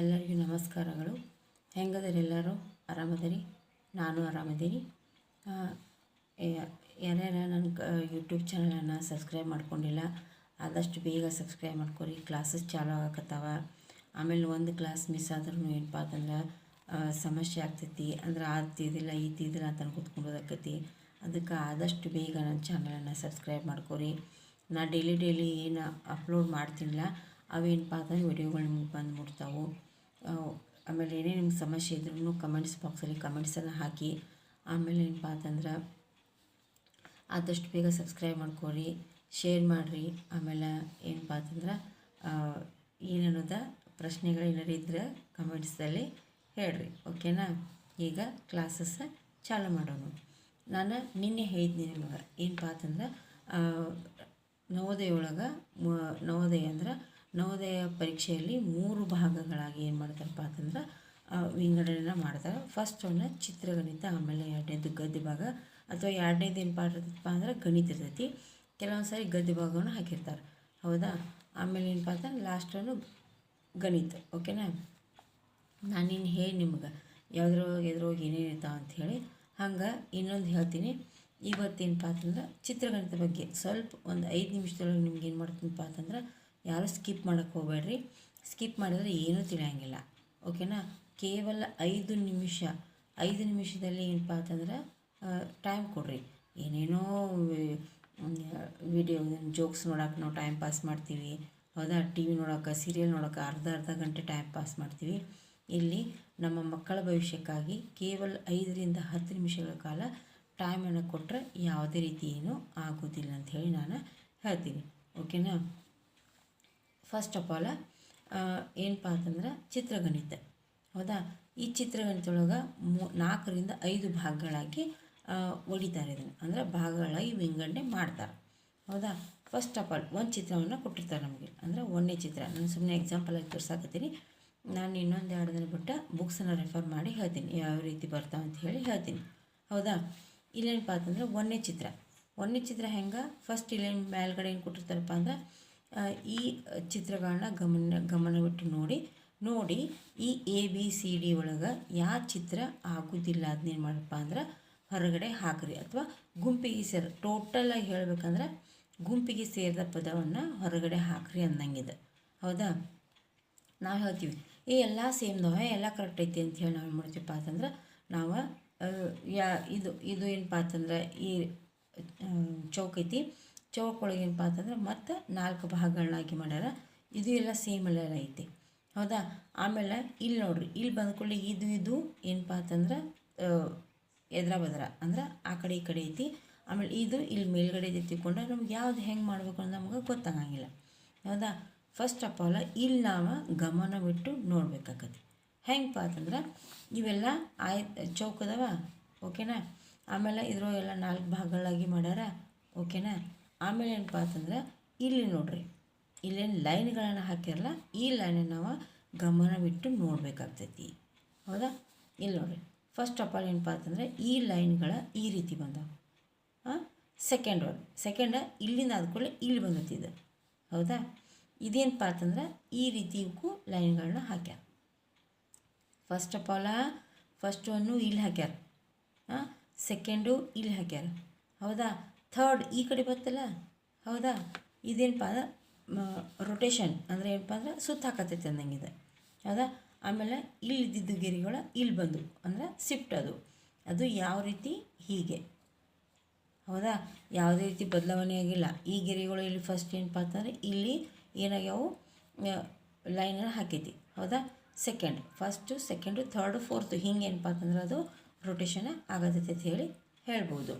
ಎಲ್ಲರಿಗೂ ನಮಸ್ಕಾರಗಳು. ಹೆಂಗದಿರಿ ಎಲ್ಲರೂ ಆರಾಮದಿರಿ. ನಾನು ಆರಾಮದೀನಿ ಯಾರ್ಯಾರ ನನ್ನ ಯೂಟ್ಯೂಬ್ ಚಾನಲನ್ನು ಸಬ್ಸ್ಕ್ರೈಬ್ ಮಾಡ್ಕೊಂಡಿಲ್ಲ, ಆದಷ್ಟು ಬೇಗ ಸಬ್ಸ್ಕ್ರೈಬ್ ಮಾಡ್ಕೊರಿ. ಕ್ಲಾಸಸ್ ಚಾಲು ಆಗಕತ್ತಾವ. ಆಮೇಲೆ ಒಂದು ಕ್ಲಾಸ್ ಮಿಸ್ ಆದ್ರೂ ಏನಪ್ಪ ಅಂತಂದ್ರೆ ಸಮಸ್ಯೆ ಆಗ್ತೈತಿ. ಅಂದ್ರೆ ಅದು ತಿದಿಲ್ಲ ಈ ತಿದಿಲ್ಲ ಅಂತ ಕೂತ್ಕೊಂಡೋದಕ್ಕೈತಿ ಅದಕ್ಕೆ ಆದಷ್ಟು ಬೇಗ ನನ್ನ ಚಾನಲನ್ನು ಸಬ್ಸ್ಕ್ರೈಬ್ ಮಾಡ್ಕೊರಿ. ನಾ ಡೈಲಿ ಡೈಲಿ ಏನು ಅಪ್ಲೋಡ್ ಮಾಡ್ತೀನಿಲ್ಲ. ಅವೇನಪ್ಪ ಅಂತಂದ್ರೆ ವಿಡಿಯೋಗಳು ನಿಮ್ಗೆ ಬಂದು ಮುಟ್ತಾವೆ ಆಮೇಲೆ ಏನೇ ನಿಮ್ಗೆ ಸಮಸ್ಯೆ ಇದ್ರೂ ಕಮೆಂಟ್ಸ್ ಬಾಕ್ಸಲ್ಲಿ ಕಮೆಂಟ್ಸನ್ನು ಹಾಕಿ, ಆಮೇಲೆ ಏನಪ್ಪ ಅಂತಂದ್ರೆ ಆದಷ್ಟು ಬೇಗ ಸಬ್ಸ್ಕ್ರೈಬ್ ಮಾಡ್ಕೊರಿ ಶೇರ್ ಮಾಡಿರಿ, ಆಮೇಲೆ ಏನಪ್ಪ ಅಂತಂದ್ರೆ ಏನನ್ನೋದ ಪ್ರಶ್ನೆಗಳು ಏನಾರು ಇದ್ರೆ ಕಮೆಂಟ್ಸಲ್ಲಿ ಹೇಳ್ರಿ ಓಕೆನಾ ಈಗ ಕ್ಲಾಸಸ್ ಚಾಲು ಮಾಡೋಣ ನಾನು ನಿನ್ನೆ ಹೇಳಿದ್ನಿ ನಿಮಗೆ ಏನಪ್ಪ ಅಂತಂದ್ರೆ ನವೋದಯ ಒಳಗೆ ಮ- ನವೋದಯ ಅಂದ್ರೆ ನವೋದಯ ಪರೀಕ್ಷೆಯಲ್ಲಿ ಮೂರು ಭಾಗಗಳಾಗಿ ಏನು ಮಾಡ್ತಾರಪ್ಪ ಅಂತಂದ್ರೆ ವಿಂಗಡಣೆನ ಮಾಡ್ತಾರೆ. ಫಸ್ಟ್ ಒಂದು ಚಿತ್ರಗಣಿತ, ಆಮೇಲೆ ಎರಡನೇದು ಗದ್ಯ ಭಾಗ, ಅಥವಾ ಎರಡನೇದು ಏನು ಇರ್ತೈತಪ್ಪ ಅಂದ್ರೆ ಗಣಿತ ಇರ್ತೈತಿ. ಕೆಲವೊಂದು ಸಾರಿ ಗದ್ಯ ಭಾಗವನ್ನು ಹಾಕಿರ್ತಾರೆ. ಹೌದಾ? ಆಮೇಲೆ ಏನಪ್ಪ ಅಂತಂದ್ರೆ ಲಾಸ್ಟ್ ಗಣಿತ, ಓಕೆನಾ? ನಾನು ಇನ್ನು ಹೇಳಿ ನಿಮ್ಗೆ ಯಾವ್ದ್ರೊಳಗೆ ಎದ್ರೋಗಿ ಏನೇನು ಇರ್ತಾವೆ ಅಂಥೇಳಿ ಹಂಗೆ ಇನ್ನೊಂದು ಹೇಳ್ತೀನಿ. ಇವತ್ತೇನಪ್ಪ ಅಂತಂದ್ರೆ ಚಿತ್ರಗಣಿತ ಬಗ್ಗೆ. ಸ್ವಲ್ಪ ಒಂದು ಐದು ನಿಮಿಷದೊಳಗೆ ನಿಮ್ಗೆ ಏನು ಮಾಡ್ತೀನಪ್ಪ ಅಂತಂದ್ರೆ ಯಾರೂ ಸ್ಕಿಪ್ ಮಾಡೋಕ್ಕೆ ಹೋಗಬೇಡ್ರಿ. ಸ್ಕಿಪ್ ಮಾಡಿದ್ರೆ ಏನೂ ತಿಳಿಯಂಗಿಲ್ಲ. ಓಕೆನಾ ಕೇವಲ ಐದು ನಿಮಿಷ, ಐದು ನಿಮಿಷದಲ್ಲಿ ಏನಪ್ಪ ಅಂತಂದ್ರೆ ಟೈಮ್ ಕೊಡ್ರಿ. ಏನೇನೋ ವಿಡಿಯೋ ಜೋಕ್ಸ್ ನೋಡೋಕೆ ನಾವು ಟೈಮ್ ಪಾಸ್ ಮಾಡ್ತೀವಿ. ಹೌದಾ? ಟಿ ವಿ ನೋಡೋಕೆ ಸೀರಿಯಲ್ ನೋಡೋಕೆ ಅರ್ಧ ಅರ್ಧ ಗಂಟೆ ಟೈಮ್ ಪಾಸ್ ಮಾಡ್ತೀವಿ. ಇಲ್ಲಿ ನಮ್ಮ ಮಕ್ಕಳ ಭವಿಷ್ಯಕ್ಕಾಗಿ ಕೇವಲ ಐದರಿಂದ ಹತ್ತು ನಿಮಿಷಗಳ ಕಾಲ ಟೈಮನ್ನು ಕೊಟ್ಟರೆ ಯಾವುದೇ ರೀತಿ ಏನೂ ಆಗೋದಿಲ್ಲ ಅಂತ ಹೇಳಿ ನಾನು ಹೇಳ್ತೀನಿ. ಓಕೆನಾ ಫಸ್ಟ್ ಆಫ್ ಆಲ್ ಏನಪ್ಪ ಅಂತಂದ್ರೆ ಚಿತ್ರಗಣಿತ. ಹೌದಾ? ಈ ಚಿತ್ರಗಣಿತೊಳಗೆ ಮೂ, ನಾಲ್ಕರಿಂದ ಐದು ಭಾಗಗಳಾಗಿ ಒಡಿತಾರೆ ಇದನ್ನು. ಅಂದರೆ ಭಾಗಗಳಾಗಿ ವಿಂಗಡಣೆ ಮಾಡ್ತಾರೆ. ಹೌದಾ? ಫಸ್ಟ್ ಆಫ್ ಆಲ್ ಒಂದು ಚಿತ್ರವನ್ನು ಕೊಟ್ಟಿರ್ತಾರೆ ನಮಗೆ. ಅಂದರೆ ಒಂದನೇ ಚಿತ್ರ. ನಾನು ಸುಮ್ಮನೆ ಎಕ್ಸಾಂಪಲಾಗಿ ತೋರ್ಸಾಕತ್ತೀನಿ. ನಾನು ಇನ್ನೊಂದು ಎರಡು ದಿನ ಬಿಟ್ಟು ಬುಕ್ಸನ್ನು ರೆಫರ್ ಮಾಡಿ ಹೇಳ್ತೀನಿ. ಯಾವ ರೀತಿ ಬರ್ತಾವೆ ಅಂತ ಹೇಳಿ ಹೇಳ್ತೀನಿ. ಹೌದಾ? ಇಲ್ಲೇನಪ್ಪ ಅಂತಂದ್ರೆ ಒಂದನೇ ಚಿತ್ರ. ಒಂದನೇ ಚಿತ್ರ ಹೆಂಗೆ? ಫಸ್ಟ್ ಇಲ್ಲೇನು ಮೇಲ್ಗಡೆ ಏನು ಕೊಟ್ಟಿರ್ತಾರಪ್ಪ ಅಂದ್ರೆ ಈ ಚಿತ್ರಗಳನ್ನ ಗಮನ ಗಮನವಿಟ್ಟು ನೋಡಿ ನೋಡಿ ಈ ಎ ಬಿ ಸಿ ಡಿ ಒಳಗೆ ಯಾವ ಚಿತ್ರ ಆಗೋದಿಲ್ಲ ಅದನ್ನೇನು ಮಾಡಪ್ಪ ಅಂದ್ರೆ ಹೊರಗಡೆ ಹಾಕ್ರಿ. ಅಥವಾ ಗುಂಪಿಗೆ ಸೇರಿ ಟೋಟಲಾಗಿ ಹೇಳ್ಬೇಕಂದ್ರೆ ಗುಂಪಿಗೆ ಸೇರಿದ ಪದವನ್ನು ಹೊರಗಡೆ ಹಾಕ್ರಿ ಅಂದಂಗಿದೆ. ಹೌದಾ? ನಾವು ಹೇಳ್ತೀವಿ ಈ ಎಲ್ಲ ಸೇಮ್ದವ ಎಲ್ಲ ಕರೆಕ್ಟ್ ಐತಿ ಅಂತ ಹೇಳಿ ನಾವು ಏನು ಮಾಡ್ತೀವಪ್ಪ ಅಂತಂದ್ರೆ ನಾವು ಯಾ ಇದು ಇದು ಏನಪ್ಪ ಅಂತಂದ್ರೆ ಈ ಆ, ಚೌಕ್ ಒಳಗೆ ಏನಪ್ಪ ಅಂತಂದ್ರೆ ಮತ್ತು ನಾಲ್ಕು ಭಾಗಗಳನ್ನಾಗಿ ಮಾಡ್ಯಾರ. ಇದು ಎಲ್ಲ ಸೇಮ್ ಎಲ್ಲ ಐತಿ. ಹೌದಾ? ಆಮೇಲೆ ಇಲ್ಲಿ ನೋಡ್ರಿ, ಇಲ್ಲಿ ಬಂದ್ಕೊಳ್ಳಿ ಇದು ಇದು ಏನಪ್ಪ ಅಂತಂದ್ರೆ ಎದ್ರ ಬದ್ರ ಅಂದ್ರೆ ಆ ಕಡೆ ಈ ಕಡೆ ಐತಿ. ಆಮೇಲೆ ಇದು ಇಲ್ಲಿ ಮೇಲ್ಗಡೆ ತಿಳ್ಕೊಂಡ್ರೆ ನಮ್ಗೆ ಯಾವ್ದು ಹೆಂಗೆ ಮಾಡಬೇಕು ಅಂತ ನಮ್ಗೆ ಗೊತ್ತಾಗಂಗಿಲ್ಲ. ಹೌದಾ? ಫಸ್ಟ್ ಆಫ್ ಆಲ್ ಇಲ್ಲಿ ನಾವು ಗಮನ ಬಿಟ್ಟು ನೋಡ್ಬೇಕಾಗತ್ತೆ ಹೆಂಗಪ್ಪ ಅಂತಂದ್ರೆ ಇವೆಲ್ಲ ಆಯ್, ಚೌಕದವ? ಓಕೆನಾ ಆಮೇಲೆ ಇದ್ರೊಳಗೆಲ್ಲ ನಾಲ್ಕು ಭಾಗಗಳಾಗಿ ಮಾಡ್ಯಾರ? ಓಕೆನಾ ಆಮೇಲೆ ಏನಪ್ಪ ಅಂತಂದ್ರೆ ಇಲ್ಲಿ ನೋಡ್ರಿ, ಇಲ್ಲೇನು ಲೈನ್ಗಳನ್ನು ಹಾಕಿರಲ್ಲ ಈ ಲೈನನ್ನು ನಾವು ಗಮನವಿಟ್ಟು ನೋಡಬೇಕಾಗ್ತೈತಿ. ಹೌದಾ? ಇಲ್ಲಿ ನೋಡ್ರಿ ಫಸ್ಟ್ ಆಫ್ ಆಲ್ ಏನಪ್ಪ ಅಂತಂದರೆ ಈ ಲೈನ್ಗಳ ಈ ರೀತಿ ಬಂದವು. ಹಾಂ ಸೆಕೆಂಡ್ ಒನ್ ಸೆಕೆಂಡ ಇಲ್ಲಿಂದ ಆದ್ಕೊಳ್ಳೆ ಇಲ್ಲಿ ಬಂದೈತಿ ಇದು. ಹೌದಾ? ಇದೇನಪ್ಪ ಅಂತಂದ್ರೆ ಈ ರೀತಿಗೂ ಲೈನ್ಗಳನ್ನ ಹಾಕ್ಯಾರ. First of all first one ಇಲ್ಲಿ ಹಾಕ್ಯಾರ. ಹಾಂ ಸೆಕೆಂಡು ಇಲ್ಲಿ ಹಾಕ್ಯಾರ. ಹೌದಾ? ಥರ್ಡ್ ಈ ಕಡೆ ಬರ್ತಲ್ಲ ಹೌದಾ? ಇದೇನಪ್ಪ ಅಂದ್ರೆ ರೊಟೇಷನ್ ಅಂದರೆ ಏನಪ್ಪ ಅಂದ್ರೆ ಸುತ್ತ ಅಂದಂಗೆ ಅಂದಂಗಿದೆ. ಹೌದಾ? ಆಮೇಲೆ ಇಲ್ಲಿ ಗಿರಿಗಳು ಇಲ್ಲಿ ಬಂದು, ಅಂದರೆ ಶಿಫ್ಟ್ ಅದು. ಅದು ಯಾವ ರೀತಿ? ಹೀಗೆ. ಹೌದಾ? ಯಾವುದೇ ರೀತಿ ಬದಲಾವಣೆ ಆಗಿಲ್ಲ. ಈ ಗಿರಿಗಳು ಇಲ್ಲಿ ಫಸ್ಟ್ ಏನಪ್ಪ ಅಂತಂದರೆ ಇಲ್ಲಿ ಏನಾಗ್ಯಾವು? ಲೈನನ್ನು ಹಾಕೈತಿ. ಹೌದಾ? Second first second third fourth ಹಿಂಗೆ ಏನಪ್ಪ ಅಂತಂದ್ರೆ ಅದು ರೊಟೇಷನ್ ಆಗತೈತೆ ಅಂತ ಹೇಳಿ ಹೇಳ್ಬೋದು.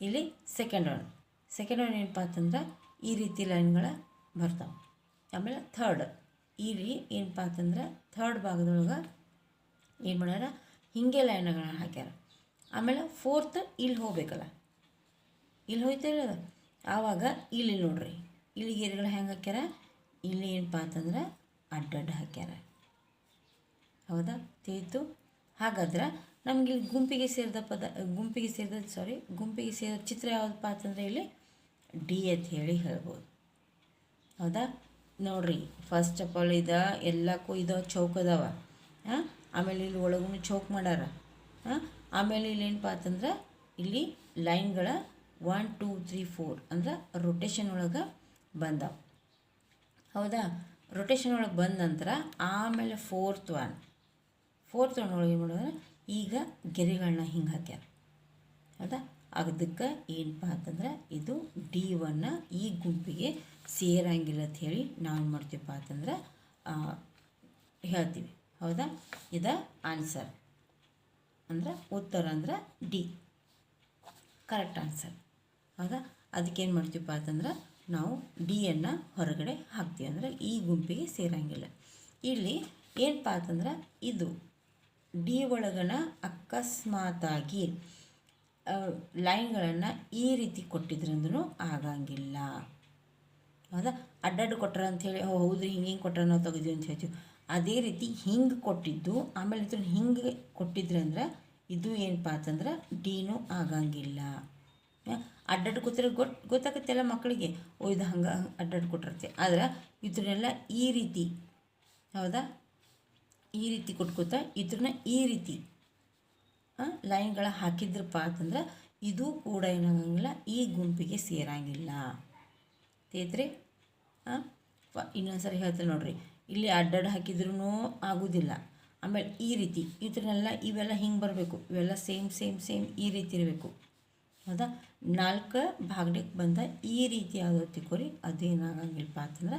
ಇಲ್ಲಿ ಸೆಕೆಂಡ್ ಒನ್ ಸೆಕೆಂಡ್ ಒನ್ ಏನಪ್ಪ ಅಂತಂದ್ರೆ ಈ ರೀತಿ ಲೈನ್ಗಳು ಬರ್ತಾವೆ. ಆಮೇಲೆ ಥರ್ಡ್ ಇಲ್ಲಿ ಏನಪ್ಪ ಅಂತಂದ್ರೆ ಥರ್ಡ್ ಭಾಗದೊಳಗೆ ಏನು ಮಾಡ್ಯಾರ? ಹಿಂಗೆ ಲೈನ್ಗಳನ್ನ ಹಾಕ್ಯಾರ. ಆಮೇಲೆ ಫೋರ್ತ್ ಇಲ್ಲಿ ಹೋಗ್ಬೇಕಲ್ಲ. ಇಲ್ಲಿ ಹೋಯ್ತಾರ ಆವಾಗ ಇಲ್ಲಿ ನೋಡ್ರಿ. ಇಲ್ಲಿ ಗೆರೆಗಳು ಹೆಂಗೆ ಹಾಕ್ಯಾರ? ಇಲ್ಲಿ ಏನಪ್ಪ ಅಂತಂದ್ರೆ ಅಡ್ಡಡ್ಡ ಹಾಕ್ಯಾರ. ಹೌದಾ? ತೀತು ಹಾಗಾದ್ರೆ ನಮ್ಗೆ ಇಲ್ಲಿ ಗುಂಪಿಗೆ ಸೇರಿದ ಪದ, ಗುಂಪಿಗೆ ಸೇರಿದ ಸಾರಿ ಗುಂಪಿಗೆ ಸೇರಿದ ಚಿತ್ರ ಯಾವುದಪ್ಪ ಅಂತಂದರೆ ಇಲ್ಲಿ ಡಿ ಅಂತ ಹೇಳಿ ಹೇಳ್ಬೋದು. ಹೌದಾ? ನೋಡ್ರಿ ಫಸ್ಟ್ ಆಫ್ ಆಲ್ ಇದ ಎಲ್ಲಕ್ಕೂ ಇದು ಚೌಕ್ ಅದಾವ ಆಮೇಲೆ ಇಲ್ಲಿ ಒಳಗೂ ಚೌಕ್ ಮಾಡ್ಯಾರ ಹಾಂ? ಆಮೇಲೆ ಇಲ್ಲಿ ಏನಪ್ಪ ಅಂತಂದ್ರೆ ಇಲ್ಲಿ ಲೈನ್ಗಳ ಒನ್ ಟೂ ತ್ರೀ ಫೋರ್ ಅಂದ್ರೆ ರೊಟೇಷನ್ ಒಳಗೆ ಬಂದವು. ಹೌದಾ? ರೊಟೇಷನ್ ಒಳಗೆ ಬಂದ ನಂತರ ಆಮೇಲೆ ಫೋರ್ತ್ ಒನ್ ಫೋರ್ತ್ ಒನ್ ಒಳಗೆ ಏನು ಮಾಡೋದ್ರೆ ಈಗ ಗೆರೆಗಳನ್ನ ಹಿಂಗೆ ಹಾಕ್ಯಾರ. ಹೌದಾ? ಅದಕ್ಕೆ ಏನಪ್ಪ ಅಂತಂದ್ರೆ ಇದು ಡಿ ಒನ್ನ ಈ ಗುಂಪಿಗೆ ಸೇರಂಗಿಲ್ಲ ಅಂತ ಹೇಳಿ ನಾವು ಮಾಡ್ತೀವಪ್ಪ ಅಂತಂದ್ರೆ ಹೇಳ್ತೀವಿ. ಹೌದಾ? ಇದು ಆನ್ಸರ್ ಅಂದ್ರೆ ಉತ್ತರ ಅಂದ್ರೆ ಡಿ. ಕರೆಕ್ಟ್ ಆನ್ಸರ್ ಹೌದಾ? ಅದಕ್ಕೇನು ಮಾಡ್ತೀವಪ್ಪ ಅಂತಂದ್ರೆ ನಾವು ಡಿಯನ್ನು ಹೊರಗಡೆ ಹಾಕ್ತೀವಿ. ಅಂದರೆ ಈ ಗುಂಪಿಗೆ ಸೇರಂಗಿಲ್ಲ. ಇಲ್ಲಿ ಏನಪ್ಪ ಅಂತಂದ್ರೆ ಇದು ಡಿ ಒಳಗನ ಅಕಸ್ಮಾತಾಗಿ ಲೈನ್ಗಳನ್ನು ಈ ರೀತಿ ಕೊಟ್ಟಿದ್ರಂದ್ರೂ ಆಗಂಗಿಲ್ಲ. ಹೌದಾ? ಅಡ್ಡಡ್ಡು ಕೊಟ್ರ ಅಂಥೇಳಿ ಓ ಹೌದು ಹಿಂಗೆ ಹಿಂಗೆ ಕೊಟ್ರ ನಾವು ತೆಗೆದ್ವಿ ಅಂತ ಹೇಳ್ತೀವಿ. ಅದೇ ರೀತಿ ಹಿಂಗೆ ಕೊಟ್ಟಿದ್ದು, ಆಮೇಲೆ ಇದನ್ನ ಹಿಂಗೆ ಕೊಟ್ಟಿದ್ರೆ ಅಂದ್ರೆ ಇದು ಏನಪ್ಪ ಅಂತಂದ್ರೆ ಡಿನೂ ಆಗಂಗಿಲ್ಲ. ಅಡ್ಡಡ್ಡ ಕೊಟ್ಟರೆ ಗೊತ್ತಾಗತ್ತೆ ಗೊತ್ತಾಗತ್ತೆಲ್ಲ ಮಕ್ಕಳಿಗೆ? ಓ, ಇದು ಹಂಗೆ ಅಡ್ಡಡ್ಡು ಕೊಟ್ಟಿರುತ್ತೆ. ಆದ್ರೆ ಇದನ್ನೆಲ್ಲ ಈ ರೀತಿ, ಹೌದಾ? ಈ ರೀತಿ ಕೊಟ್ಕೋತ ಇದ್ರನ್ನ ಈ ರೀತಿ ಲೈನ್ಗಳ ಹಾಕಿದ್ರಪ್ಪ ಅಂತಂದ್ರೆ ಇದು ಕೂಡ ಏನಾಗಂಗಿಲ್ಲ ಈ ಗುಂಪಿಗೆ ಸೇರಂಗಿಲ್ಲ. ತೇತ್ರಿ ಇನ್ನೊಂದು ಸರಿ ಹೇಳ್ತೇನೆ ನೋಡ್ರಿ, ಇಲ್ಲಿ ಅಡ್ಡಡ್ ಹಾಕಿದ್ರೂ ಆಗೋದಿಲ್ಲ. ಆಮೇಲೆ ಈ ರೀತಿ ಇದನ್ನೆಲ್ಲ ಇವೆಲ್ಲ ಹಿಂಗೆ ಬರಬೇಕು, ಇವೆಲ್ಲ ಸೇಮ್ ಸೇಮ್ ಸೇಮ್ ಈ ರೀತಿ ಇರಬೇಕು. ಹೌದಾ? ನಾಲ್ಕು ಭಾಗಕ್ಕೆ ಬಂದ ಈ ರೀತಿ ಯಾವುದೋ ತಿಕ್ಕೋರಿ ಅದೇನಾಗಂಗಿಲ್ಲಪ್ಪ ಅಂತಂದ್ರೆ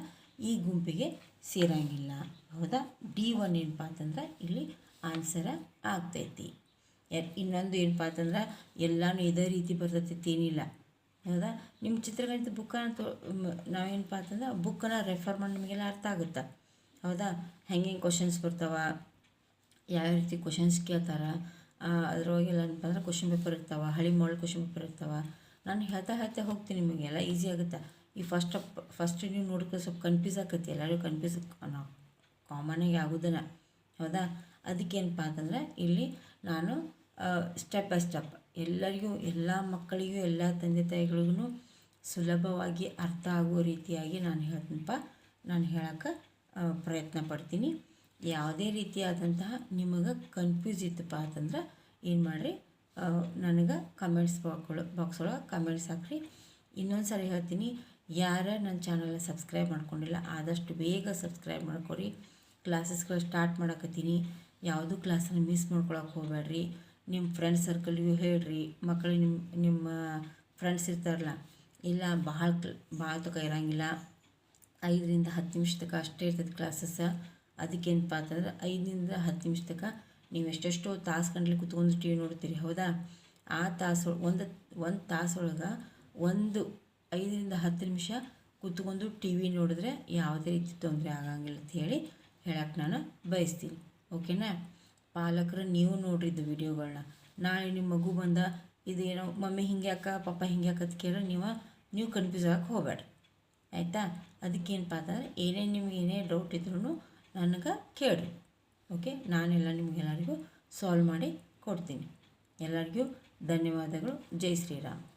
ಈ ಗುಂಪಿಗೆ ಸೇರಂಗಿಲ್ಲ. ಹೌದಾ? ಡಿ ಒನ್ ಏನಪ್ಪ ಅಂತಂದ್ರೆ ಇಲ್ಲಿ ಆನ್ಸರ ಆಗ್ತೈತಿ. ಇನ್ನೊಂದು ಏನಪ್ಪ ಅಂತಂದ್ರೆ ಎಲ್ಲನೂ ಇದೇ ರೀತಿ ಬರ್ತೈತಿ, ಏನಿಲ್ಲ. ಹೌದಾ? ನಿಮ್ಮ ಚಿತ್ರಗಣಿತ ಬುಕ್ಕನ್ನು ತೊ ನಾವೇನಪ್ಪ ಅಂತಂದ್ರೆ ಬುಕ್ಕನ್ನು ರೆಫರ್ ಮಾಡಿ ನಿಮಗೆಲ್ಲ ಅರ್ಥ ಆಗುತ್ತೆ? ಹೌದಾ? ಹೆಂಗೆ ಕ್ವಶನ್ಸ್ ಬರ್ತಾವ? ಯಾವ ರೀತಿ ಕ್ವಶನ್ಸ್ ಕೇಳ್ತಾರ? ಅದ್ರೊಳಗೆಲ್ಲ ಏನಪ್ಪ ಅಂದ್ರೆ ಕ್ವಶನ್ ಪೇಪರ್ ಇರ್ತಾವ, ಹಳಿ ಮಾಡಲ್ ಕ್ವಶನ್ ಪೇಪರ್ ಇರ್ತಾವ. ನಾನು ಹೇಳ್ತಾ ಹೇಳ್ತಾ ಹೋಗ್ತೀನಿ ನಿಮಗೆಲ್ಲ ಈಸಿ ಆಗುತ್ತೆ? ಈ ಫಸ್ಟ್ ಫಸ್ಟ್ ನೀವು ನೋಡ್ಕೊಂಡು ಸ್ವಲ್ಪ ಕನ್ಫ್ಯೂಸ್ ಆಕತಿ ಎಲ್ಲರಿಗೂ ಕನ್ಫ್ಯೂಸ್ ಕಾಮನಾಗಿ ಆಗೋದನ್ನ ಹೌದಾ? ಅದಕ್ಕೇನಪ್ಪ ಅಂತಂದ್ರೆ, ಇಲ್ಲಿ ನಾನು ಸ್ಟೆಪ್ ಬೈ ಸ್ಟೆಪ್ ಎಲ್ಲರಿಗೂ, ಎಲ್ಲ ಮಕ್ಕಳಿಗೂ, ಎಲ್ಲ ತಂದೆ ತಾಯಿಗಳಿಗೂ ಸುಲಭವಾಗಿ ಅರ್ಥ ಆಗೋ ರೀತಿಯಾಗಿ ನಾನು ಹೇಳ್ತೀನಪ್ಪ ನಾನು ಹೇಳೋಕ್ಕೆ ಪ್ರಯತ್ನ ಪಡ್ತೀನಿ. ಯಾವುದೇ ರೀತಿಯಾದಂತಹ ನಿಮಗೆ ಕನ್ಫ್ಯೂಸ್ ಇತ್ತಪ್ಪ ಅಂತಂದ್ರೆ, ಏನು ಮಾಡಿರಿ? ನನಗೆ ಕಮೆಂಟ್ಸ್ ಬಾಕ್ಗಳು ಬಾಕ್ಸ್ ಒಳಗೆ ಕಮೆಂಟ್ಸ್ ಹಾಕ್ರಿ. ಇನ್ನೊಂದು ಸಾರಿ ಹೇಳ್ತೀನಿ ಯಾರ ನನ್ನ ಚಾನಲ್ನ ಸಬ್ಸ್ಕ್ರೈಬ್ ಮಾಡ್ಕೊಂಡಿಲ್ಲ, ಆದಷ್ಟು ಬೇಗ ಸಬ್ಸ್ಕ್ರೈಬ್ ಮಾಡ್ಕೊರಿ. ಕ್ಲಾಸಸ್ಗಳು ಸ್ಟಾರ್ಟ್ ಮಾಡಕತ್ತೀನಿ. ಯಾವುದೂ ಕ್ಲಾಸನ್ನು ಮಿಸ್ ಮಾಡ್ಕೊಳಕ್ಕೆ ಹೋಗಬೇಡ್ರಿ ನಿಮ್ಮ ಫ್ರೆಂಡ್ ಸರ್ಕಲ್ಗೂ ಹೇಳ್ರಿ. ಮಕ್ಕಳು ನಿಮ್ಮ ನಿಮ್ಮ ಫ್ರೆಂಡ್ಸ್ ಇರ್ತಾರಲ್ಲ, ಇಲ್ಲ ಭಾಳ ಭಾಳ ತಕ ಇರೋಂಗಿಲ್ಲ. ಐದರಿಂದ ಹತ್ತು ನಿಮಿಷ ತನಕ ಅಷ್ಟೇ ಇರ್ತದೆ ಕ್ಲಾಸಸ್ ಅದಕ್ಕೇನಪ್ಪ ಅಂತಂದ್ರೆ ಐದರಿಂದ ಹತ್ತು ನಿಮಿಷ ತನಕ ನೀವು ಎಷ್ಟೆಷ್ಟೋ ತಾಸು ಗಂಟ್ಲೆ ಕುತ್ಕೊಂಡು ಟಿ ವಿ ನೋಡ್ತೀರಿ, ಹೌದಾ? ಆ ತಾಸು, ಒಂದು ಒಂದು ತಾಸೊಳಗೆ ಒಂದು ಐದರಿಂದ ಹತ್ತು ನಿಮಿಷ ಕೂತ್ಕೊಂಡು ಟಿ ವಿ ನೋಡಿದ್ರೆ ಯಾವುದೇ ರೀತಿ ತೊಂದರೆ ಆಗಂಗಿಲ್ಲ ಅಂತ ಹೇಳಿ ಹೇಳಕ್ಕೆ ನಾನು ಬಯಸ್ತೀನಿ. ಓಕೆನಾ? ಪಾಲಕರು ನೀವು ನೋಡ್ರಿ ಇದು ವಿಡಿಯೋಗಳನ್ನ ನಾಳೆ ನಿಮ್ಮ ಮಗು ಬಂದ ಇದೇನೋ, ಮಮ್ಮಿ ಹಿಂಗೆ ಯಾಕ ಪಪ್ಪ ಹಿಂಗೆ ಅಂತ ಕೇಳೋ ನೀವು ನೀವು ಕನ್ಫ್ಯೂಸ್ ಆಗಕ್ಕೆ ಹೋಗಬೇಡ. ಆಯಿತಾ? ಅದಕ್ಕೇನಪ್ಪ ಅಂತಂದ್ರೆ ಏನೇ ನಿಮ್ಗೆ ಏನೇ ಡೌಟ್ ಇದ್ರೂ ನನಗೆ ಕೇಳಿರಿ. ಓಕೆ? ನಾನೆಲ್ಲ ನಿಮಗೆಲ್ಲರಿಗೂ ಸಾಲ್ವ್ ಮಾಡಿ ಕೊಡ್ತೀನಿ. ಎಲ್ಲರಿಗೂ ಧನ್ಯವಾದಗಳು. ಜೈ ಶ್ರೀರಾಮ್.